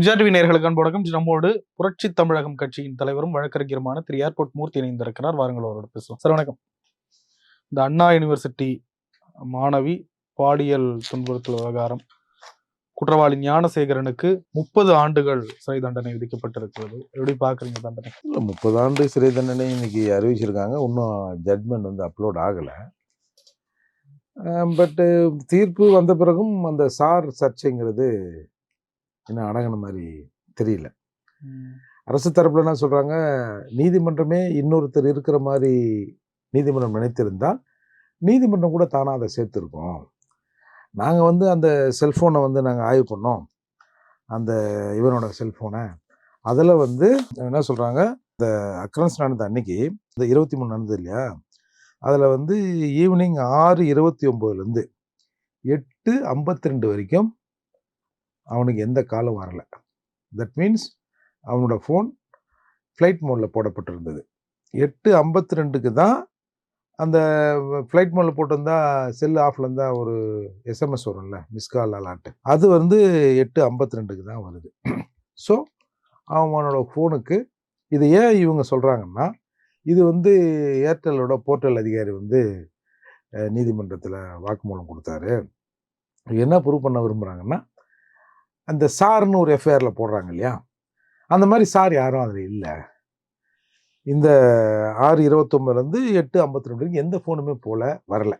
எம்ஜிஆர்வி நேர்களுக்கு அன்பு நம்மோடு புரட்சி தமிழகம் கட்சியின் தலைவரும் வழக்கறிஞருமான திரு. ஏர்போர்ட் மூர்த்தி இணைந்திருக்கிறார். வாருங்கள் அவரோட பேசுவோம். சார் வணக்கம். இந்த அண்ணா யூனிவர்சிட்டி மாணவி பாலியல் துன்புறுத்தல் விவகாரம் குற்றவாளி ஞானசேகரனுக்கு முப்பது ஆண்டுகள் சிறை தண்டனை விதிக்கப்பட்டிருக்கிறது. எப்படி பாக்குறீங்க தண்டனை? இல்லை முப்பது ஆண்டு சிறை தண்டனை இன்னைக்கு அறிவிச்சிருக்காங்க. இன்னும் ஜட்மெண்ட் வந்து அப்லோட் ஆகலை. பட்டு தீர்ப்பு வந்த பிறகும் அந்த சார் சர்ச்சைங்கிறது இன்னும் அடங்கின மாதிரி தெரியல. அரசு தரப்புல என்ன சொல்றாங்க? நீதிமன்றமே இன்னொருத்தர் இருக்கிற மாதிரி நீதிமன்றம் நினைத்திருந்தால் நீதிமன்றம் கூட தானாக அதை சேர்த்துருக்கோம். நாங்கள் வந்து அந்த செல்ஃபோனை வந்து நாங்கள் ஆய்வு பண்ணோம். அந்த இவனோட செல்ஃபோனை அதில் வந்து என்ன சொல்கிறாங்க இந்த அக்ரன்ஸ் நடந்த அன்னைக்கு இந்த இருபத்தி மூணு நடந்தது இல்லையா? அதில் வந்து ஈவினிங் ஆறு இருபத்தி ஒம்போதுலேருந்து எட்டு ஐம்பத்தி ரெண்டு வரைக்கும் அவனுக்கு எந்த காலும் வரல. தட் மீன்ஸ் அவனோட ஃபோன் ஃப்ளைட் மோடில் போடப்பட்டிருந்தது. எட்டு ஐம்பத்தி ரெண்டுக்கு தான் அந்த ஃப்ளைட் மோடில் போட்டிருந்தா செல் ஆஃப்ல இருந்தால் ஒரு எஸ்எம்எஸ் வரும்ல மிஸ்கால் அலாட்டு அது வந்து எட்டு ஐம்பத்தி ரெண்டுக்கு தான் வருது. ஸோ அவனோட ஃபோனுக்கு இது ஏன் இவங்க சொல்கிறாங்கன்னா இது வந்து ஏர்டெல்லோட போர்ட்டல் அதிகாரி வந்து நீதிமன்றத்தில் வாக்குமூலம் கொடுத்தாரு. என்ன ப்ரூவ் பண்ண விரும்புகிறாங்கன்னா அந்த சார்னு ஒரு எஃப்ஐஆரில் போடுறாங்க இல்லையா அந்த மாதிரி சார் யாரும் அதில் இல்லை. இந்த ஆறு இருபத்தொம்பதுலேருந்து எட்டு ஐம்பத்தி ரெண்டு வரைக்கும் எந்த ஃபோனுமே போல வரல.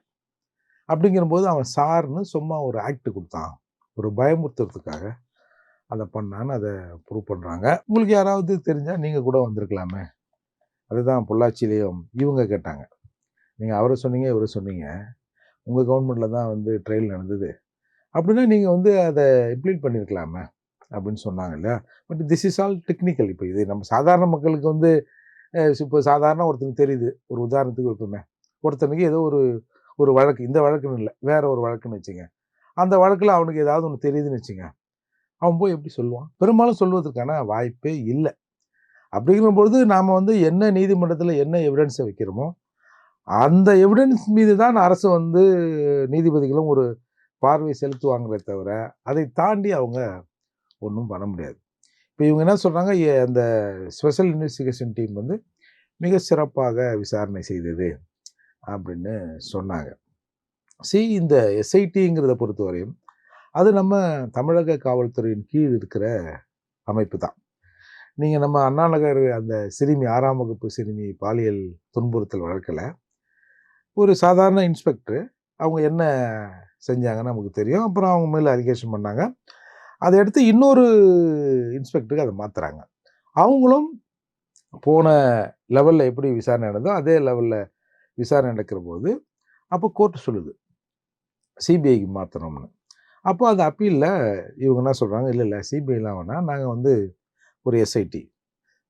அப்படிங்கிறபோது அவன் சார்னு சும்மா ஒரு ஆக்ட் கொடுத்தான். ஒரு பயமுறுத்துறதுக்காக அதை பண்ணான்னு அதை ப்ரூவ் பண்ணுறாங்க உங்களுக்கு யாராவது தெரிஞ்சால் நீங்கள் கூட வந்திருக்கலாமே. அதுதான் பொள்ளாச்சியிலையும் இவங்க கேட்டாங்க. நீங்கள் அவரை சொன்னீங்க இவரை சொன்னீங்க. உங்கள் கவர்மெண்ட்டில் தான் வந்து ட்ரையல் நடந்தது. அப்படின்னா நீங்கள் வந்து அதை இம்ப்ளீட் பண்ணியிருக்கலாமே அப்படின்னு சொன்னாங்க இல்லையா? But this is all technical இப்போ இது நம்ம சாதாரண மக்களுக்கு வந்து இப்போ சாதாரண ஒருத்தனுக்கு தெரியுது. ஒரு உதாரணத்துக்கு வைப்போமே. ஒருத்தனுக்கு ஏதோ ஒரு ஒரு வழக்கு இந்த வழக்குன்னு இல்லை. வேற ஒரு வழக்குன்னு வச்சுங்க. அந்த வழக்கில் அவனுக்கு ஏதாவது ஒன்று தெரியுதுன்னு வச்சுங்க. அவன் போய் எப்படி சொல்லுவான்? பெரும்பாலும் சொல்வதற்கான வாய்ப்பே இல்லை. அப்படிங்கிற பொழுது நாம் வந்து என்ன நீதிமன்றத்தில் என்ன எவிடன்ஸை வைக்கிறோமோ அந்த எவிடன்ஸ் மீது தான் அரசு வந்து நீதிபதிகளும் ஒரு பார்வை செலுத்துவாங்களே தவிர அதை தாண்டி அவங்க ஒன்றும் பண்ண முடியாது. இப்போ இவங்க என்ன சொல்கிறாங்க அந்த ஸ்பெஷல் இன்வெஸ்டிகேஷன் டீம் வந்து மிக சிறப்பாக விசாரணை செய்தது அப்படின்னு சொன்னாங்க. சி இந்த எஸ்ஐடிங்கிறத பொறுத்தவரையும் அது நம்ம தமிழக காவல்துறையின் கீழ் இருக்கிற அமைப்பு தான். நீங்கள் நம்ம அண்ணாநகர் அந்த சிறுமி ஆறாம் வகுப்பு சிறுமி பாலியல் துன்புறுத்தல் வழக்கில் ஒரு சாதாரண இன்ஸ்பெக்டர் அவங்க என்ன செஞ்சாங்கன்னு நமக்கு தெரியும். அப்புறம் அவங்க மேலே அலிகேஷன் பண்ணாங்க. அதை எடுத்து இன்னொரு இன்ஸ்பெக்டருக்கு அதை மாற்றுறாங்க அவங்களும் போன லெவலில் எப்படி விசாரணை நடந்தோ அதே லெவலில் விசாரணை நடக்கிற போது அப்போ கோர்ட்டு சொல்லுது. சிபிஐக்கு மாற்றணும்னு அப்போ அது அப்பீலில் இவங்க என்ன சொல்கிறாங்க இல்லை இல்லை சிபிஐலாம் வேணால் நாங்கள் வந்து ஒரு எஸ்ஐடி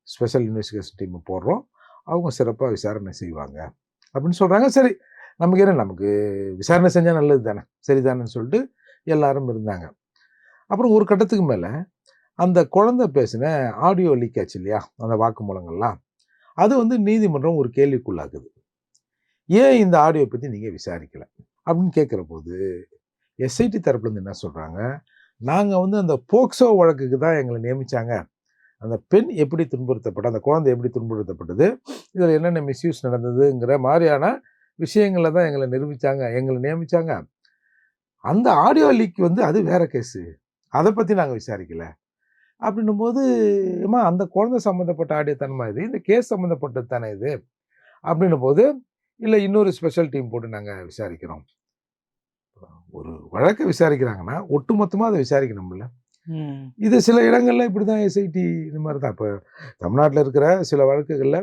ஸ்பெஷல் இன்வெஸ்டிகேஷன் டீம் போடுறோம். அவங்க சிறப்பாக விசாரணை செய்வாங்க. அப்படின்னு சொல்கிறாங்க சரி நமக்கு என்ன? நமக்கு விசாரணை செஞ்சால் நல்லது தானே? சரிதானேன்னு சொல்லிட்டு எல்லாரும் இருந்தாங்க. அப்புறம் ஒரு கட்டத்துக்கு மேலே அந்த குழந்தை பேசின ஆடியோ லீக் ஆச்சு இல்லையா? அந்த வாக்குமூலங்கள்லாம். அது வந்து நீதிமன்றம் ஒரு கேள்விக்குள்ளாக்குது. ஏன் இந்த ஆடியோ பற்றி நீங்கள் விசாரிக்கலை? அப்படின்னு கேட்குற போது எஸ்ஐடி தரப்புலேருந்து என்ன சொல்கிறாங்க நாங்கள் வந்து அந்த போக்சோ வழக்குக்கு தான் எங்களை நியமித்தாங்க அந்த பெண் எப்படி துன்புறுத்தப்பட்ட அந்த குழந்தை எப்படி துன்புறுத்தப்பட்டது? இதில் என்னென்ன மிஸ்யூஸ் நடந்ததுங்கிற மாதிரியான விஷயங்களில் தான் எங்களை நிரூபித்தாங்க எங்களை நியமித்தாங்க அந்த ஆடியோ லீக் வந்து அது வேற கேஸு அதை பற்றி நாங்கள் விசாரிக்கல. அப்படின்னும் போது ஏமா அந்த குழந்தை சம்மந்தப்பட்ட ஆடியோ தன்மை இது? இந்த கேஸ் சம்மந்தப்பட்டது தானே இது? அப்படின்னும் போது இல்லை இன்னொரு ஸ்பெஷல் டீம் போட்டு நாங்கள் விசாரிக்கிறோம். ஒரு வழக்கை விசாரிக்கிறாங்கன்னா ஒட்டுமொத்தமாக அதை விசாரிக்கணும்ல. இது சில இடங்கள்ல இப்படி தான் எஸ்ஐடி இந்த மாதிரி தான். இப்போ தமிழ்நாட்டில் இருக்கிற சில வழக்குகளில்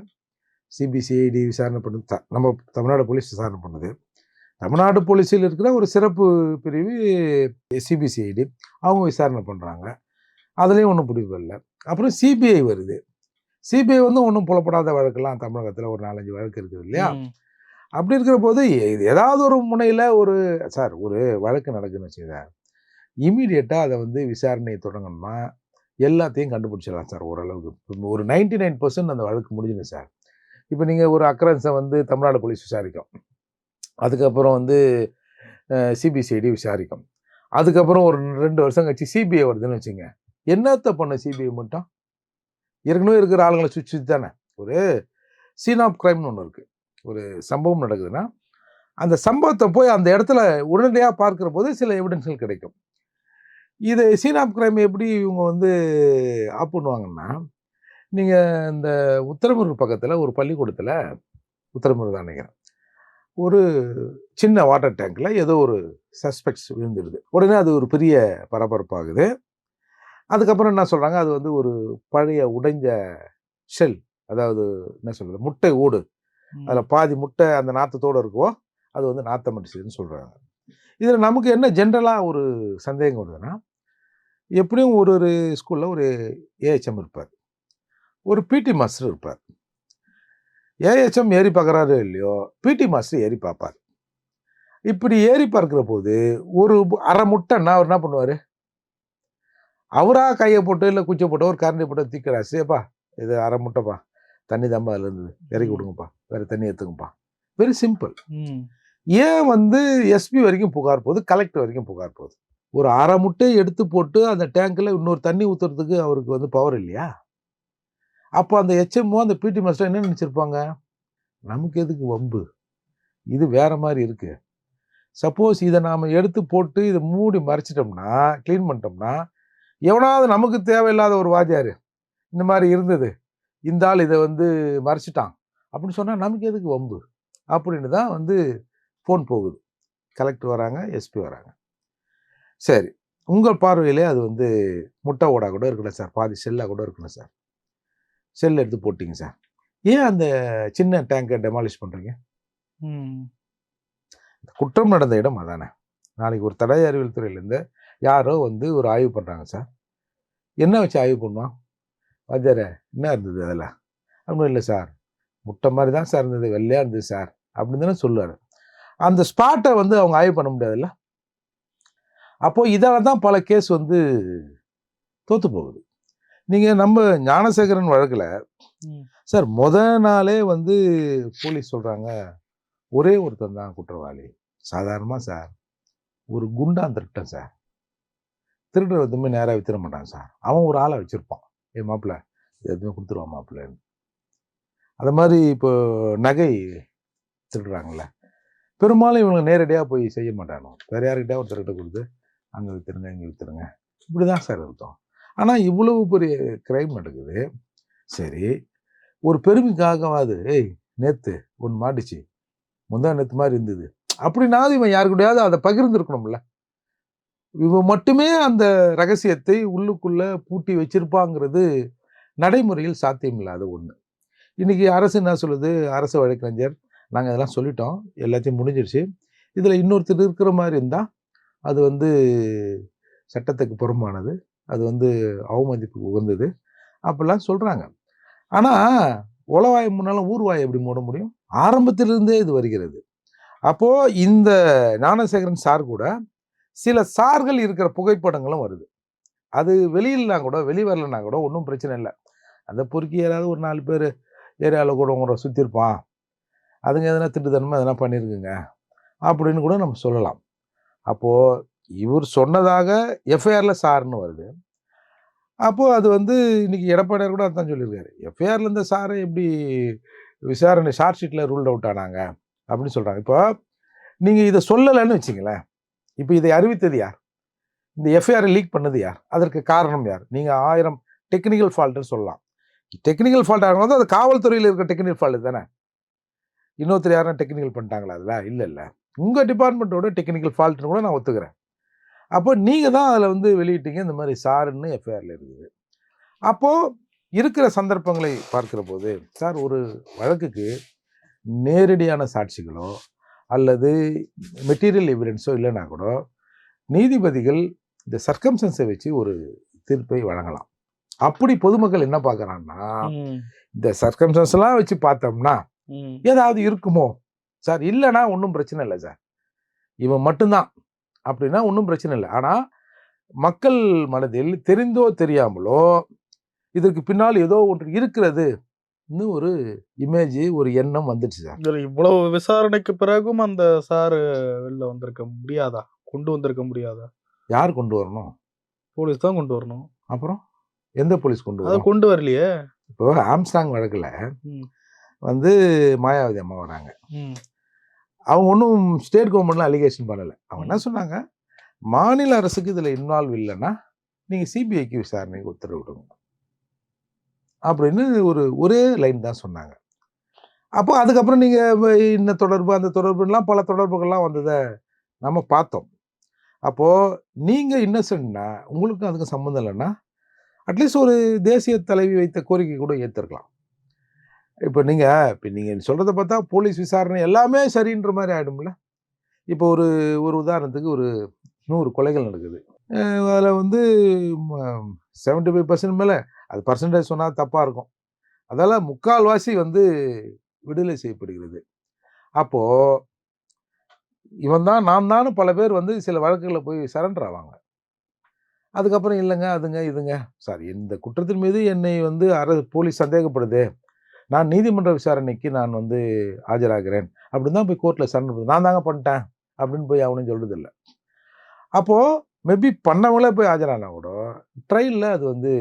சிபிசிஐடி விசாரணை பண்ணுது. த நம்ம தமிழ்நாடு போலீஸ் விசாரணை பண்ணுது. தமிழ்நாடு போலீஸில் இருக்கிற ஒரு சிறப்பு பிரிவு சிபிசிஐடி அவங்க விசாரணை பண்ணுறாங்க அதுலேயும் ஒன்றும் முடிவு இல்லை அப்புறம் சிபிஐ வருது. சிபிஐ வந்து ஒன்றும் புலப்படாத வழக்கெல்லாம் தமிழகத்தில் ஒரு நாலஞ்சு வழக்கு இருக்குது இல்லையா? அப்படி இருக்கிற போது ஏதாவது ஒரு முனையில் ஒரு சார் ஒரு வழக்கு நடக்குன்னு வச்சுக்க இமீடியட்டாக அதை வந்து விசாரணையை தொடங்கணும்னா எல்லாத்தையும் கண்டுபிடிச்சிடலாம் சார் ஓரளவுக்கு. ஒரு நைன்டி நைன் பர்சன்ட் அந்த வழக்கு முடிஞ்சுது சார். இப்போ நீங்கள் ஒரு அக்கரன்ஸை வந்து தமிழ்நாடு போலீஸ் விசாரிக்கும். அதுக்கப்புறம் வந்து சிபிசிஐடி விசாரிக்கும். அதுக்கப்புறம் ஒரு ரெண்டு வருஷம் கழிச்சு சிபிஐ வருதுன்னு வச்சுங்க. என்னத்த பண்ண சிபிஐ மட்டும்? ஏற்கனவே இருக்கிற ஆளுங்களை சுவிச்சு தானே. ஒரு சீன் ஆஃப் க்ரைம்னு ஒன்று இருக்குது ஒரு சம்பவம் நடக்குதுன்னா அந்த சம்பவத்தை போய் அந்த இடத்துல உடனடியாக பார்க்குற போது சில எவிடன்ஸ்கள் கிடைக்கும். இது சீன் ஆஃப் க்ரைம் எப்படி இவங்க வந்து ஆப் பண்ணுவாங்கன்னா நீங்கள் இந்த உத்தரமூர் பக்கத்தில் ஒரு பள்ளிக்கூடத்தில் உத்தரமூர் தான் நினைக்கிறேன். ஒரு சின்ன வாட்டர் டேங்க்கில் ஏதோ ஒரு சஸ்பெக்ட்ஸ் விழுந்துடுது உடனே அது ஒரு பெரிய பரபரப்பாகுது. அதுக்கப்புறம் என்ன சொல்கிறாங்க அது வந்து ஒரு பழைய உடைஞ்ச ஷெல் அதாவது என்ன சொல்கிறது முட்டை ஓடு. அதில் பாதி முட்டை அந்த நாத்தத்தோடு இருக்கோ அது வந்து நாத்தம் அடிச்சதுன்னு சொல்கிறாங்க இதில் நமக்கு என்ன ஜென்ரலாக ஒரு சந்தேகம் வருதுன்னா எப்படியும் ஒரு ஒரு ஸ்கூலில் ஒரு ஏஹெச்எம் இருப்பார். ஒரு பிடி மாஸ்டர் இருப்பார். ஏஹெச்எம் ஏறி பார்க்குறாரு இல்லையோ பிடி மாஸ்டர் ஏறி பார்ப்பார். இப்படி ஏறி பார்க்குற போது ஒரு அரை முட்டைன்னா அவர் என்ன பண்ணுவார்? அவராக கையை போட்டு இல்லை குச்சை போட்டு ஒரு கரண்டி போட்டு தூக்கிறா சேப்பா இது அரை முட்டைப்பா தண்ணி தாம்பா அதில் இருந்தது. இறக்கி விடுங்கப்பா வேறு தண்ணி எடுத்துங்கப்பா. Very simple. ஏன் வந்து எஸ்பி வரைக்கும் புகார் போகுது கலெக்டர் வரைக்கும் புகார் போகுது? ஒரு அரை முட்டையை எடுத்து போட்டு அந்த டேங்க்கில் இன்னொரு தண்ணி ஊற்றுறதுக்கு அவருக்கு வந்து பவர் இல்லையா? அப்போ அந்த ஹெச்எம்ஓ அந்த பிடி மாஸ்டர் என்ன நினச்சிருப்பாங்க? நமக்கு எதுக்கு வம்பு? இது வேற மாதிரி இருக்குது சப்போஸ் இதை நாம் எடுத்து போட்டு இதை மூடி மறைச்சிட்டோம்னா க்ளீன் பண்ணிட்டோம்னா எவனாவது நமக்கு தேவையில்லாத ஒரு வாத்தியார் இந்த மாதிரி இருந்தது இந்த ஆள் இதை வந்து மறைச்சிட்டான் அப்படின்னு சொன்னால் நமக்கு எதுக்கு வம்பு? அப்படின்னு தான் வந்து ஃபோன் போகுது. கலெக்டர் வராங்க எஸ்பி வராங்க. சரி உங்கள் பார்வையிலே அது வந்து முட்டை ஓடா கூட இருக்கணும் சார் பாதி செல்லாக கூட இருக்கணும் சார். செல் எடுத்து போட்டிங்க சார். ஏன் அந்த சின்ன டேங்கை டெமாலிஷ் பண்ணுறீங்க. குற்றம் நடந்த இடம் அதானே. நாளைக்கு ஒரு தடய அறிவியல் துறையிலேருந்து யாரோ வந்து ஒரு ஆய்வு பண்ணுறாங்க சார். என்ன வச்சு ஆய்வு பண்ணுவான்? வாத்தியாரே என்ன இருந்தது அதில்? அப்படின்னு இல்லை சார். முட்டை மாதிரி தான் சார் இருந்தது வெள்ளையாக இருந்தது சார். அப்படின்னு தானே சொல்லுவார். அந்த ஸ்பாட்டை வந்து அவங்க ஆய்வு பண்ண முடியாதுல்ல? அப்போ இதால தான் பல கேஸ் வந்து தோத்து போகுது. நீங்கள் நம்ம ஞானசேகரன் வழக்கில். சார் முத நாளே வந்து போலீஸ் சொல்கிறாங்க ஒரே ஒருத்தன் தான் குற்றவாளி. சாதாரணமாக சார் ஒரு குண்டான் திருட்டன் சார். திருடுற எதுவுமே நேராக வித்திர மாட்டான் சார். அவன் ஒரு ஆளை வச்சுருப்பான். ஏ மாப்பிள்ள இது எதுவுமே கொடுத்துருவான் மாப்பிள்ளன்னு. அது மாதிரி இப்போ நகை திருடுறாங்கல்ல. பெரும்பாலும் இவங்க நேரடியாக போய் செய்ய மாட்டானோ வேற யாருக்கிட்டே ஒருத்தர்கிட்ட கொடுத்து அங்கே வித்துருங்க இங்கே வித்துருங்க. இப்படி தான் சார் அர்த்தம். ஆனால் இவ்வளவு பெரிய கிரைம் நடக்குது. சரி ஒரு பெருமைக்காகவாது ஏய் நேற்று ஒன்று மாட்டுச்சு. முந்தா நேற்று மாதிரி இருந்தது. அப்படின்னாவது இவன் யாருக்கூடயாவது அதை பகிர்ந்துருக்கணும்ல. இவன் மட்டுமே அந்த ரகசியத்தை உள்ளுக்குள்ளே பூட்டி வச்சிருப்பாங்கிறது நடைமுறையில் சாத்தியமில்லாத ஒன்று இன்றைக்கி அரசு என்ன சொல்லுது? அரசு வழக்கறிஞர் நாங்கள் இதெல்லாம் சொல்லிட்டோம். எல்லாத்தையும் முடிஞ்சிடுச்சு இதில் இன்னொருத்தர் இருக்கிற மாதிரி இருந்தால் அது வந்து சட்டத்துக்கு புறம்பானது. அது வந்து அவமதிப்புக்கு உகந்தது. அப்படிலாம் சொல்கிறாங்க ஆனால் உளவாய் முன்னாலும் ஊர்வாய் எப்படி மூட முடியும்? ஆரம்பத்திலிருந்தே இது வருகிறது. அப்போது இந்த ஞானசேகரன் சார் கூட சில சார்கள் இருக்கிற புகைப்படங்களும் வருது. அது வெளியிலனா கூட வெளி வரலனா கூட ஒன்றும் பிரச்சனை இல்லை. அந்த பொறுக்கி யாராவது ஒரு நாலு பேர் ஏரியாவில் கூட உங்களை சுற்றிருப்பான் அதுங்க எதனா திட்டுத்தனமாக எதனா பண்ணியிருக்குங்க அப்படின்னு கூட நம்ம சொல்லலாம். அப்போது இவர் சொன்னதாக எஃப்ஐஆரில் சார்னு வருது. அப்போது அது வந்து இன்னைக்கு எடப்பாடியார் கூட அதான் சொல்லியிருக்காரு. எஃப்ஐஆரில் இருந்த சாரை எப்படி விசாரணை ஷார்ட் ஷீட்டில் ரூல்ட் அவுட் ஆனாங்க அப்படின்னு சொல்கிறாங்க இப்போ நீங்கள் இதை சொல்லலைன்னு வச்சிங்களேன் இப்போ இதை அறிவித்தது யார்? இந்த எஃப்ஐஆரை லீக் பண்ணது யார்? அதற்கு காரணம் யார்? நீங்கள் ஆயிரம் டெக்னிக்கல் ஃபால்ட்டுன்னு சொல்லலாம். டெக்னிக்கல் ஃபால்ட் ஆகும்போது அது காவல்துறையில் இருக்க டெக்னிக்கல் ஃபால்ட் தானே? இன்னொருத்தர் யாரும் டெக்னிக்கல் பண்ணிட்டாங்களா அதில்? இல்லை இல்லை. உங்கள் டிபார்ட்மெண்ட்டோட டெக்னிக்கல் ஃபால்ட்னு கூட நான் ஒத்துக்கிறேன். அப்போ நீங்கள் தான் அதில் வந்து வெளியிட்டீங்க. இந்த மாதிரி சாருன்னு எஃப்ஐஆரில் இருக்குது அப்போது இருக்கிற சந்தர்ப்பங்களை பார்க்கிற போது சார் ஒரு வழக்குக்கு நேரடியான சாட்சிகளோ அல்லது மெட்டீரியல் எவிடன்ஸோ இல்லைன்னா கூட நீதிபதிகள் இந்த சர்க்கம்சன்ஸை வச்சு ஒரு தீர்ப்பை வழங்கலாம். அப்படி பொதுமக்கள் என்ன பார்க்குறாங்கன்னா. இந்த சர்க்கம்சன்ஸ் எல்லாம் வச்சு பார்த்தோம்னா. ஏதாவது இருக்குமோ? சார் இல்லைன்னா ஒன்றும் பிரச்சனை இல்லை சார். இவன் மட்டும்தான். அப்படின்னா ஒன்றும் பிரச்சனை இல்லை. ஆனால் மக்கள் மனதில் தெரிந்தோ தெரியாமலோ இதற்கு பின்னால் ஏதோ ஒன்று இருக்கிறது இன்னும் ஒரு இமேஜ் ஒரு எண்ணம் வந்துடுச்சு சார். இதுல இவ்வளவு விசாரணைக்கு பிறகும் அந்த சாரு வெளில வந்திருக்க முடியாதா? கொண்டு வந்திருக்க முடியாதா? யார் கொண்டு வரணும்? போலீஸ் தான் கொண்டு வரணும். அப்புறம்? எந்த போலீஸ் கொண்டு அதை வரும்? கொண்டு வரலையே? இப்போ ஆம்ஸ்டாங் வழக்குல. வந்து மாயாவதி அம்மா வராங்க. அவங்க ஒன்றும் ஸ்டேட் கவர்மெண்ட்லாம் அலிகேஷன் பண்ணலை. அவங்க என்ன. சொன்னாங்க? மாநில அரசுக்கு இதில் இன்வால்வ் இல்லைன்னா நீங்கள் சிபிஐக்கு விசாரணைக்கு உத்தரவிடுங்க அப்படின்னு ஒரு ஒரே லைன் தான் சொன்னாங்க. அப்போ அதுக்கப்புறம் நீங்கள் இந்த தொடர்பு அந்த தொடர்புலாம் பல தொடர்புகள்லாம் வந்ததை நம்ம பார்த்தோம். அப்போது நீங்கள் இன்னசென்ட்னா உங்களுக்கும் அதுக்கு சம்மந்தம் இல்லைன்னா அட்லீஸ்ட் ஒரு தேசிய தலைவி வைத்த கோரிக்கை கூட ஏற்றிருக்கலாம் இப்போ நீங்கள் இப்போ நீங்கள் சொல்கிறத பார்த்தா போலீஸ் விசாரணை எல்லாமே சரின்ற மாதிரி ஆகிடும்ல இப்போ ஒரு ஒரு உதாரணத்துக்கு ஒரு நூறு கொலைகள் நடக்குது. அதில் வந்து செவன்டி ஃபைவ் பர்சன்ட் மேலே அது பர்சன்டேஜ் சொன்னால் தப்பாக இருக்கும். அதால் முக்கால்வாசி வந்து விடுதலை செய்யப்படுகிறது. அப்போது இவன் தான் நான் தான் பல பேர் வந்து சில வழக்குகளில் போய் சரண்டர் ஆவாங்க. அதுக்கப்புறம் இல்லைங்க அதுங்க இதுங்க. சார் இந்த குற்றத்தின் மீது என்னை வந்து அரசு போலீஸ் சந்தேகப்படுது. நான் நீதிமன்ற விசாரணைக்கு நான் வந்து ஆஜராகிறேன். அப்படின்னு தான் போய் கோர்ட்டில் பண்ணுது நான் தாங்க பண்ணிட்டேன் அப்படின்னு போய் அவனும் சொல்கிறது இல்லை அப்போது மேபி பண்ணவங்களே போய் ஆஜரானா கூட ட்ரையலில் அது வந்து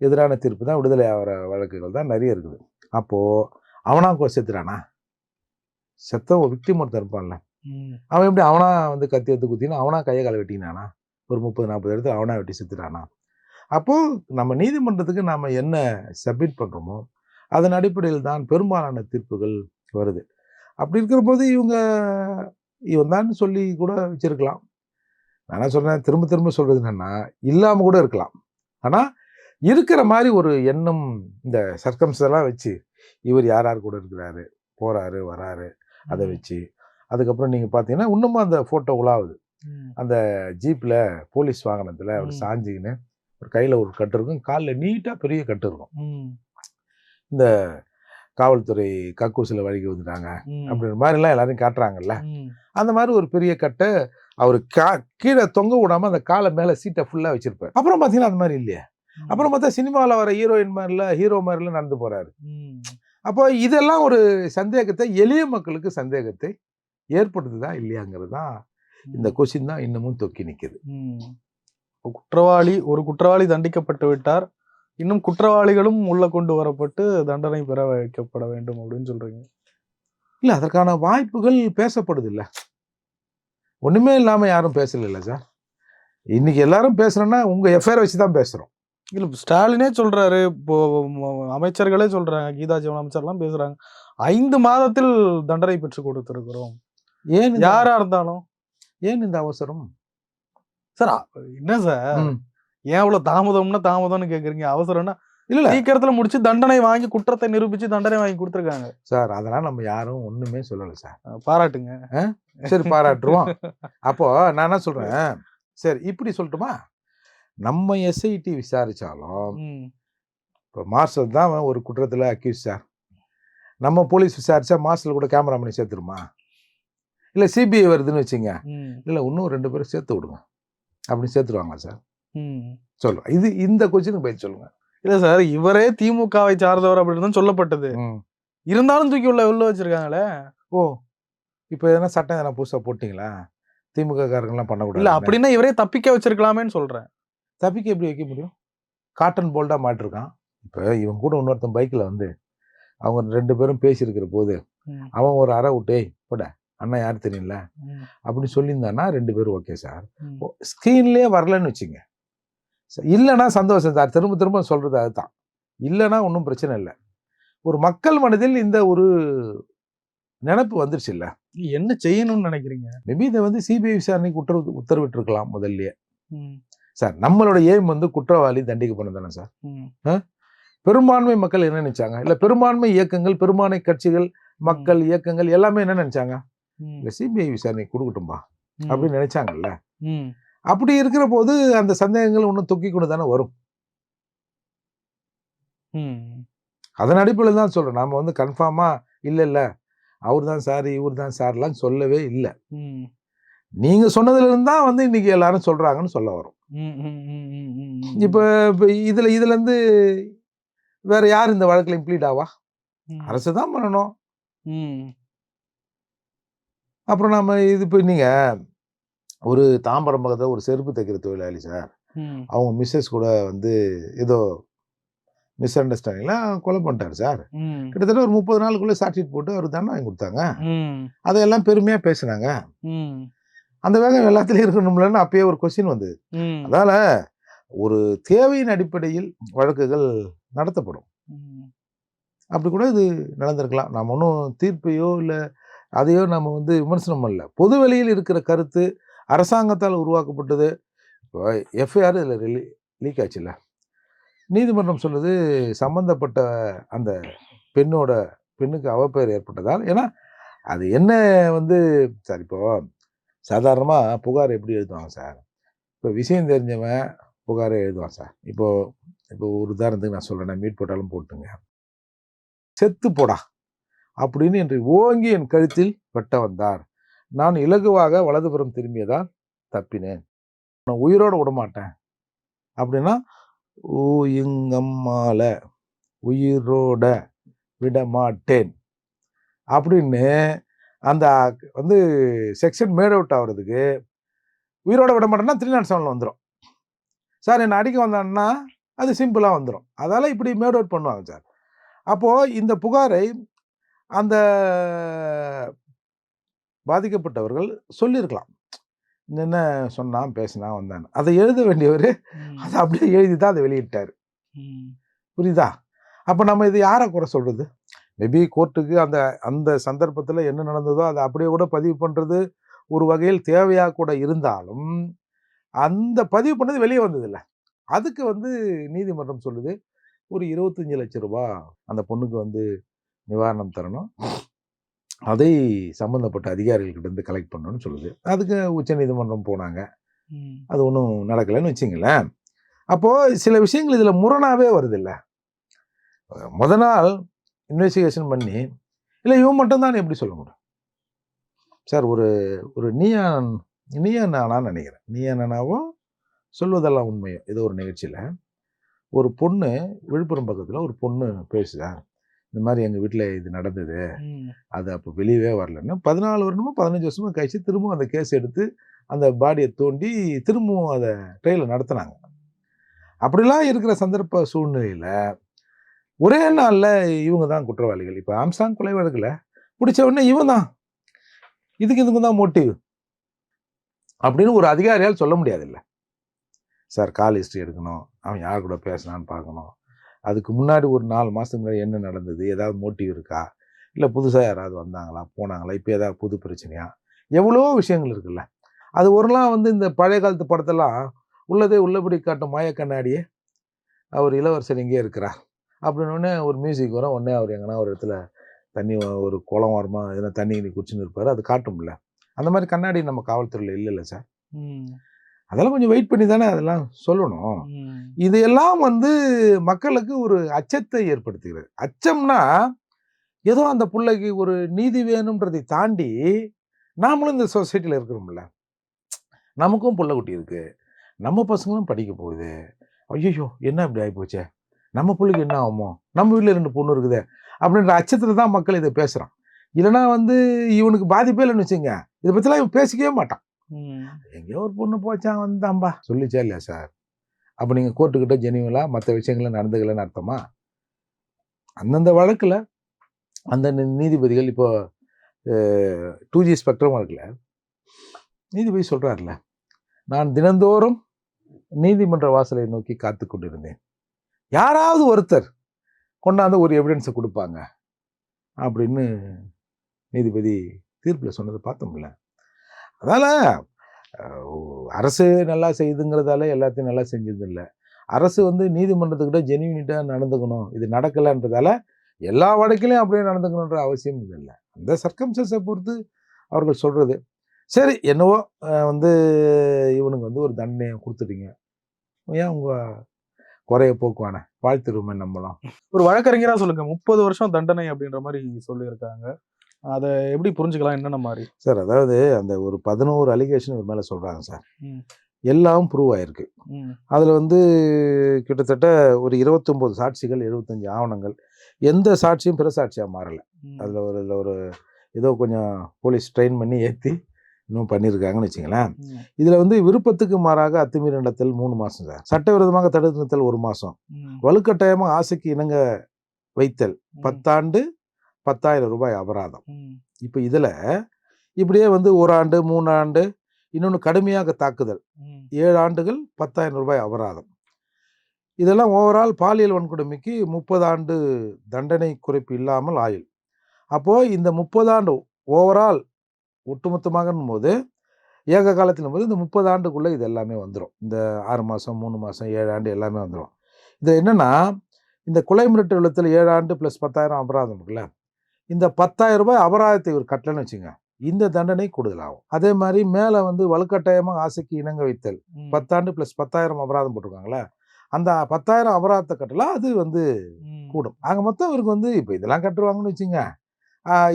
எதிரான தீர்ப்பு தான் விடுதலை ஆகிற வழக்குகள் தான் நிறைய இருக்குது. அப்போது அவனா கொ- செத்துறானா செத்த ஒரு விக்டிம் ஒருத்தன் இருப்பான்ல. அவன் எப்படி அவனா வந்து கத்தி எடுத்து குத்தினா அவனா கையை காலை வெட்டினானா? ஒரு முப்பது நாற்பது இடத்துல அவனா வெட்டி செத்துட்டானா? அப்போ நம்ம நீதிமன்றத்துக்கு நாம என்ன சப்மிட் பண்றோமோ அதன் அடிப்படையில் தான் பெரும்பாலான தீர்ப்புகள் வருது. அப்படி இருக்கிற போது இவங்க இவன் தான் சொல்லி கூட வச்சிருக்கலாம். நான் என்ன சொல்றேன்? திரும்ப திரும்ப சொல்றது என்னன்னா இல்லாம கூட இருக்கலாம். ஆனா இருக்கிற மாதிரி ஒரு எண்ணம் இந்த சர்க்கம்ஸ் எல்லாம் வச்சு இவர் யார் யார் கூட இருக்கிறாரு போறாரு வராரு அதை வச்சு அதுக்கப்புறம் நீங்க பாத்தீங்கன்னா இன்னமும் அந்த போட்டோ உலாவுது. அந்த ஜீப்ல போலீஸ் வாகனத்துல அவர். சாஞ்சிக்கின்னு ஒரு கையில ஒரு கட்டு இருக்கும் காலில் நீட்டா பெரிய கட்டு இருக்கும். இந்த காவல்துறை கக்கூசில வழிக்கு வந்துட்டாங்க. அப்படின்ற மாதிரி எல்லாம் எல்லாரையும் காட்டுறாங்கல்ல. அந்த மாதிரி ஒரு பெரிய கட்டை அவர் கா கீழே தொங்க விடாம அந்த காலை மேல சீட்டை ஃபுல்லா வச்சிருப்பாரு அப்புறம் பாத்தீங்கன்னா அந்த மாதிரி இல்லையே அப்புறம் பார்த்தா சினிமாவில் வர ஹீரோயின் மாதிரில ஹீரோ மாதிரில நடந்து போறாரு ம். அப்போ இதெல்லாம் ஒரு சந்தேகத்தை எளிய மக்களுக்கு சந்தேகத்தை ஏற்படுத்துதா இல்லையாங்கிறது தான் இந்த கொஸ்டின் தான் இன்னமும் தொக்கி நிக்குது ம். குற்றவாளி ஒரு குற்றவாளி தண்டிக்கப்பட்டு விட்டார் இன்னும் குற்றவாளிகளும் உள்ள கொண்டு வரப்பட்டு தண்டனை பெற வைக்கப்பட வேண்டும் அப்படின்னு சொல்றீங்க. இல்ல அதற்கான வாய்ப்புகள் பேசப்படுது இல்ல ஒண்ணுமே இல்லாம யாரும் பேசல இல்ல சார் இன்னைக்கு எல்லாரும் பேசுறோம்னா உங்க எஃப்ஐஆர் வச்சு தான் பேசுறோம். இல்ல ஸ்டாலினே சொல்றாரு. இப்போ அமைச்சர்களே சொல்றாங்க. கீதா ஜீவன் அமைச்சர்லாம் பேசுறாங்க. ஐந்து மாதத்தில் தண்டனை பெற்று கொடுத்திருக்கிறோம். ஏன் யாரா இருந்தாலும். ஏன் இந்த அவசரம்? சார் என்ன சார். ஏன் இவ்வளவு தாமதம்னா தாமதம்னு கேக்குறீங்க? அவசரம்னா இல்ல சீக்கிரத்துல முடிச்சு தண்டனை வாங்கி குற்றத்தை நிரூபிச்சு தண்டனை வாங்கி கொடுத்திருக்காங்க. சார் அதெல்லாம் நம்ம யாரும் ஒண்ணுமே சொல்லல சார். பாராட்டுங்க. சரி பாராட்டுருவோம். அப்போ நான் என்ன சொல்றேன்? சரி இப்படி சொல்லட்டுமா? நம்ம எஸ்ஐடி விசாரிச்சாலும். இப்போ மார்ஷல் தான் ஒரு குற்றத்துல அக்யூஸ் சார். நம்ம போலீஸ் விசாரிச்சா மார்ஷல் கூட கேமரா பண்ணி சேர்த்துருமா? இல்ல சிபிஐ வருதுன்னு வச்சுங்க. இல்ல இன்னும் ரெண்டு பேரும் சேர்த்து விடுங்க அப்படின்னு சேர்த்துருவாங்களா சார்? ம். சொல்லுங்க இது இந்த கொஸ்டினுக்கு பதில் சொல்லுங்க. இல்ல சார் இவரே திமுகவை சார்ந்தவர் அப்படின்னு தான் சொல்லப்பட்டது. இருந்தாலும் தூக்கி உள்ள உள்ள வச்சிருக்காங்களே? ஓ இப்போ எதனா சட்டம் எதனா புதுசா போட்டிங்களா? திமுக காரங்கெல்லாம் இல்ல பண்ணக்கூடாது அப்படின்னா இவரே தப்பிக்க வச்சிருக்கலாமேன்னு சொல்றேன். தப்பிக்க எப்படி வைக்க முடியும்? காட்டன் போல்டா மாட்டிருக்கான். இப்போ இவன் கூட இன்னொருத்தன் பைக்கில் வந்து அவங்க ரெண்டு பேரும் பேசியிருக்கிற போது. அவன் ஒரு அறை விட்டு "ஏய், போட அண்ணா யார் தெரியல. அப்படின்னு சொல்லியிருந்தான்னா ரெண்டு பேரும் ஓகே சார். ஸ்க்ரீன்லேயே வரலன்னு வச்சுங்க. இல்லைன்னா சந்தோஷம். சார் திரும்ப திரும்ப சொல்றது அதுதான். இல்லைன்னா ஒன்றும் பிரச்சனை இல்லை. ஒரு மக்கள் மனதில் இந்த ஒரு நினைப்பு வந்துருச்சு இல்ல? என்ன செய்யணும்னு நினைக்கிறீங்க? மேபி இதை வந்து சிபிஐ விசாரணைக்கு உத்தரவு உத்தரவிட்டிருக்கலாம் முதல்லயே. சார் நம்மளோட ஏம் வந்து குற்றவாளி தண்டிக்கப்படும் தானே சார். பெரும்பான்மை மக்கள் என்ன நினைச்சாங்க? இல்ல பெரும்பான்மை இயக்கங்கள் பெரும்பான்மை கட்சிகள் மக்கள் இயக்கங்கள் எல்லாமே என்ன நினைச்சாங்க. இல்ல சிபிஐ விசாரணை கொடுக்கட்டும்பா. அப்படின்னு நினைச்சாங்கல்ல. அப்படி இருக்கிற போது அந்த சந்தேகங்கள் ஒன்றும் தொக்கி கொண்டு தானே வரும். அதன் அடிப்படையில் தான் சொல்றேன் நாம வந்து கன்ஃபார்மா இல்ல இல்ல அவர் தான் சார் இவர் தான் சார்லாம் சொல்லவே இல்லை ம். நீங்க சொன்னதுல இருந்து தான் வந்து இன்னைக்கு எல்லாரும் சொல்றாங்கன்னு சொல்ல வரும். இப்ப இப்ப இதுல இதுல இருந்து வேற யார் இந்த வழக்குல இம்ப்ளீட் ஆவா. அரசு தான் பண்ணணும். அப்புறம் நம்ம இது இப்போ நீங்க ஒரு தாம்பரம் பக்கத்துல ஒரு செருப்பு தைக்கிற தொழிலாளி சார். அவங்க மிஸ்ஸஸ் கூட வந்து ஏதோ மிஸ் அண்டர்ஸ்டாண்டிங்லாம் கொலை பண்ணிட்டாரு சார். கிட்டத்தட்ட ஒரு முப்பது நாளுக்குள்ளே சார்ஜ்ஷீட் போட்டு அவர் தானே வாங்கி கொடுத்தாங்க. அதையெல்லாம் பெருமையாக பேசுனாங்க. அந்த வேகம் எல்லாத்துலேயும் இருக்கணும்லன்னு அப்பயே ஒரு கொஸ்டின் வந்தது. ம், அதனால ஒரு தேவையின் அடிப்படையில் வழக்குகள் நடத்தப்படும். அப்படி அப்படி கூட இது நடந்திருக்கலாம். நாம் ஒன்றும் தீர்ப்பையோ இல்லை அதையோ நம்ம வந்து விமர்சனம் பண்ணல. பொது வெளியில் இருக்கிற கருத்து அரசாங்கத்தால் உருவாக்கப்பட்டது. இப்போ எஃப்ஐஆர் இதில் ரிலீ லீக் ஆச்சுல்ல நீதிமன்றம் சொல்லுது சம்பந்தப்பட்ட அந்த பெண்ணோட பெண்ணுக்கு அவப்பெயர் ஏற்பட்டதால் ஏன்னா அது என்ன வந்து சார் இப்போ சாதாரணமாக புகார் எப்படி எழுதுவாங்க சார்? இப்போ விஷயம் தெரிஞ்சவன் புகாரை எழுதுவான் சார். இப்போ இப்போ ஒரு உதாரணத்துக்கு நான் சொல்கிறேன் மீட் போட்டாலும் போட்டுங்க. செத்து போடா அப்படின்னு என்று ஓங்கி என் கழுத்தில் வெட்ட வந்தார் நான் இலகுவாக வலதுபுறம் திரும்பியதால் தப்பினேன். நான் உயிரோட விடமாட்டேன். அப்படின்னா ஓ இங்கம்மால உயிரோட விடமாட்டேன் அப்படின்னு அந்த வந்து செக்ஷன் மேட் அவுட் ஆகுறதுக்கு உயிரோட விட மாட்டேன்னா த்ரீ நாட் செவனில் வந்துடும் சார் என்னை அடிக்க வந்தான்னா அது சிம்பிளாக வந்துடும் அதால் இப்படி மேட் அவுட் பண்ணுவாங்க சார். அப்போது இந்த புகாரை அந்த பாதிக்கப்பட்டவர்கள் சொல்லியிருக்கலாம். என்ன சொன்னான் பேசினான் வந்தான் அதை எழுத வேண்டியவர் அதை அப்படியே எழுதி தான் அதை வெளியிட்டார். புரியுதா? அப்போ நம்ம இது யாரை குறை சொல்கிறது மேபி கோர்ட்டுக்கு அந்த அந்த சந்தர்ப்பத்தில் என்ன நடந்ததோ அதை அப்படியே கூட பதிவு பண்ணுறது ஒரு வகையில் தேவையாக கூட இருந்தாலும் அந்த பதிவு பண்ணது வெளியே வந்ததில்ல. அதுக்கு வந்து நீதிமன்றம் சொல்லுது ஒரு இருபத்தஞ்சி லட்ச ரூபாய் அந்த பொண்ணுக்கு வந்து நிவாரணம் தரணும். அதை சம்மந்தப்பட்ட அதிகாரிகள்கிட்ட இருந்து கலெக்ட் பண்ணணும்னு சொல்லுது. அதுக்கு உச்சநீதிமன்றம் போனாங்க. ம், அது ஒன்றும் நடக்கலைன்னு வச்சுங்களேன். அப்போது சில விஷயங்கள் இதில் முரணாகவே வருது இல்லை முத நாள் இன்வெஸ்டிகேஷன் பண்ணி இல்லை இவன் மட்டும்தான் எப்படி சொல்ல முடியும்? சார் ஒரு ஒரு நீயா நீயா நானான்னு நினைக்கிறேன். நீயா நானாவும் சொல்வதெல்லாம் உண்மையோ ஏதோ ஒரு நிகழ்ச்சியில் ஒரு பொண்ணு விழுப்புரம் பக்கத்தில் ஒரு பொண்ணு பேசுதார் இந்த மாதிரி எங்கள் வீட்டில் இது நடந்தது. அது அப்போ வெளியவே வரலன்னு பதினாலு வருடமோ பதினஞ்சு வருஷமோ கழிச்சு திரும்பவும் அந்த கேஸ் எடுத்து அந்த பாடியை தோண்டி திரும்பவும் அதை ட்ரையல் நடத்துனாங்க. அப்படிலாம் இருக்கிற சந்தர்ப்ப சூழ்நிலையில் ஒரே நாளில் இவங்க தான் குற்றவாளிகள். இப்போ ஆம்சாங் கொலை வழக்கில் பிடிச்ச உடனே இவன் தான். இதுக்கு இதுக்கு தான் மோட்டிவ் அப்படின்னு ஒரு அதிகாரியால் சொல்ல முடியாதுல்ல. சார் கால் ஹிஸ்ட்ரி எடுக்கணும். அவன் யார் கூட பேசினான்னு பார்க்கணும். அதுக்கு முன்னாடி ஒரு நாலு மாதத்துக்கு முன்னாடி என்ன நடந்தது? ஏதாவது மோட்டிவ் இருக்கா? இல்லை புதுசாக யாராவது வந்தாங்களா? போனாங்களா? இப்போ ஏதாவது புது பிரச்சனையா? எவ்வளோ விஷயங்கள் இருக்குல்ல. அது ஒருலாம் வந்து இந்த பழைய காலத்து படத்தெல்லாம் உள்ளதே உள்ளபடி காட்டும் மாய கண்ணாடியே அவர் இளவரசர் இங்கே இருக்கிறார். அப்படின்னு ஒரு மியூசிக் வரும். உடனே அவர் எங்கன்னா ஒரு இடத்துல தண்ணி ஒரு குளம் வரமா எதனா தண்ணி குடிச்சுன்னு இருப்பார். அது காட்டும்ல. அந்த மாதிரி கண்ணாடி நம்ம காவல்துறையில் இல்லைல்ல சார். அதெல்லாம் கொஞ்சம் வெயிட் பண்ணி தானே அதெல்லாம் சொல்லணும். இதையெல்லாம் வந்து மக்களுக்கு ஒரு அச்சத்தை ஏற்படுத்துகிறது. அச்சம்னா ஏதோ அந்த பிள்ளைக்கு ஒரு நீதி வேணுன்றதை தாண்டி நாமளும் இந்த சொசைட்டியில் இருக்கிறோம்ல. நமக்கும் புள்ள குட்டி இருக்கு. நம்ம பசங்களும் படிக்க போகுது. ஐயோ என்ன இப்படி ஆகிப்போச்சே நம்ம பிள்ளைக்கு என்ன ஆகுமோ? நம்ம வீட்டில் ரெண்டு பொண்ணு இருக்குதே அப்படின்ற அச்சத்தில் தான் மக்கள் இதை பேசுகிறான் இல்லைன்னா வந்து இவனுக்கு பாதிப்பே இல்லைன்னு வச்சுங்க இதை பற்றிலாம் இவன் பேசிக்கவே மாட்டான். எங்கேயோ ஒரு பொண்ணு போச்சான் வந்தாம்பா சொல்லிச்சா இல்லையா சார்? அப்போ நீங்கள் கோர்ட்டுக்கிட்ட ஜெனிவலாக மற்ற விஷயங்கள நடந்துக்கலன்னு அர்த்தமா? அந்தந்த வழக்கில் அந்த நீதிபதிகள் இப்போ டூ ஜி ஸ்பெக்ட்ரம் வழக்கில் நீதிபதி சொல்கிறார்ல நான் தினந்தோறும் நீதிமன்ற வாசலை நோக்கி காத்து கொண்டிருந்தேன். யாராவது ஒருத்தர் கொண்டாந்து ஒரு எவிடன்ஸை கொடுப்பாங்க. அப்படின்னு நீதிபதி தீர்ப்பில் சொன்னதை பார்த்தோம்ல. அதனால் அரசு நல்லா செய்யுதுங்கிறதால எல்லாத்தையும் நல்லா செஞ்சதில்ல. அரசு வந்து நீதிமன்றத்துக்கிட்ட ஜெனியூனிட்டாக நடந்துக்கணும். இது நடக்கலைன்றதால எல்லா வழக்கிலையும் அப்படியே நடந்துக்கணுன்ற அவசியம் இது இல்லை. அந்த சர்க்கம்சஸை பொறுத்து அவர்கள் சொல்கிறது சரி என்னவோ வந்து இவனுக்கு வந்து ஒரு தண்டனையை கொடுத்துட்டீங்க. ஏன் உங்கள் குறைய போக்குவானே? வாழ்த்துருமே நம்மளாம் ஒரு வழக்கறிஞராக சொல்லுங்கள் முப்பது வருஷம் தண்டனை அப்படின்ற மாதிரி சொல்லியிருக்காங்க. அதை எப்படி புரிஞ்சுக்கலாம் என்னென்ன மாதிரி? சார் அதாவது அந்த ஒரு பதினோரு அலிகேஷன் ஒரு மேலே சொல்கிறாங்க சார். எல்லாம் ப்ரூவ் ஆயிருக்கு. அதில் வந்து கிட்டத்தட்ட ஒரு இருபத்தொம்போது சாட்சிகள் எழுபத்தஞ்சு ஆவணங்கள் எந்த சாட்சியும் பிற சாட்சியாக மாறலை. அதில் ஒரு இதில் ஒரு ஏதோ கொஞ்சம் போலீஸ் ட்ரெயின் பண்ணி ஏற்றி இன்னும் பண்ணியிருக்காங்கன்னு வச்சுங்களேன் இதில் வந்து விருப்பத்துக்கு மாறாக அத்துமீறி நடத்தல் மூணு மாதம் சார். சட்டவிரோதமாக தடுத்து நிறுத்தல் ஒரு மாதம் வலுக்கட்டாயமாக ஆசைக்கு இணங்க வைத்தல் பத்தாண்டு பத்தாயிரம் ரூபாய் அபராதம். இப்போ இதில் இப்படியே வந்து ஒரு ஆண்டு மூணு ஆண்டு இன்னொன்று கடுமையாக தாக்குதல். ஏழு ஆண்டுகள் பத்தாயிரம் ரூபாய் அபராதம். இதெல்லாம் ஓவரால் பாலியல் வன்கொடுமைக்கு முப்பது ஆண்டு தண்டனை குறைப்பு இல்லாமல் ஆயுள். அப்போது இந்த முப்பது ஆண்டு ஓவரால் ஒட்டுமொத்தமாகன்னும் போது ஏக காலத்தின் போது இந்த முப்பது ஆண்டுக்குள்ளே இது எல்லாமே வந்துடும் இந்த ஆறு மாதம் மூணு மாதம் ஏழு ஆண்டு எல்லாமே வந்துடும் இது என்னென்னா இந்த கொலை மிரட்டு விளத்தில் ஏழு ஆண்டு ப்ளஸ் பத்தாயிரம் அபராதம் இருக்குல்ல? இந்த பத்தாயிரம் ரூபாய் அபராதத்தை இவர் கட்டலன்னு வச்சுங்க இந்த தண்டனை கூடுதலாகும். அதே மாதிரி மேலே வந்து வலுக்கட்டாயமாக ஆசைக்கு இணங்க வைத்தல் பத்தாண்டு ப்ளஸ் பத்தாயிரம் அபராதம் போட்டிருக்காங்களே அந்த பத்தாயிரம் அபராதத்தை கட்டலாம் அது வந்து கூடும். ஆக மொத்தம் இவருக்கு வந்து இப்போ இதெல்லாம் கட்டுருவாங்கன்னு வச்சுங்க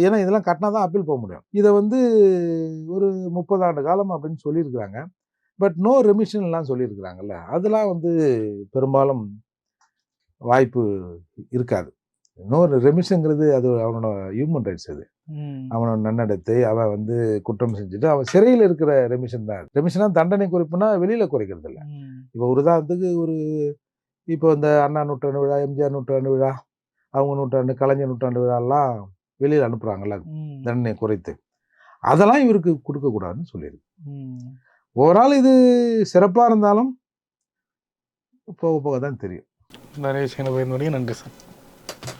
ஏன்னா இதெல்லாம் கட்டினா தான் அப்பீல் போக முடியும். இதை வந்து ஒரு முப்பது ஆண்டு காலம் அப்படின்னு சொல்லியிருக்கிறாங்க. பட் நோ ரெமிஷன் எல்லாம் சொல்லியிருக்கிறாங்கல்ல அதெல்லாம் வந்து பெரும்பாலும் வாய்ப்பு இருக்காது. நோ ரெமிஷன்ங்கிறது அது அவனோட ஹியூமன் ரைட்ஸ் அது. அவனோட நன்னடத்தை அவன் வந்து குற்றம் செஞ்சுட்டு அவன் சிறையில் இருக்கிற ரெமிஷன் தான். ரெமிஷனாக தண்டனை குறைப்புனா வெளியில் குறைக்கிறது இல்லை. இப்போ ஒரு உதாரணத்துக்கு ஒரு இப்போ இந்த அண்ணா நூற்றாண்டு விழா எம்ஜிஆர் நூற்றாண்டு விழா அவங்க நூற்றாண்டு கலைஞர் நூற்றாண்டு விழாலாம் வெளியில் அனுப்புகிறாங்கல்ல தண்டனை குறைத்து. அதெல்லாம் இவருக்கு கொடுக்கக்கூடாதுன்னு சொல்லியிருக்கு. ஓவரால் இது சிறப்பாக இருந்தாலும் போக போக தான் தெரியும். நிறைய விஷயங்களை நன்றி சார்.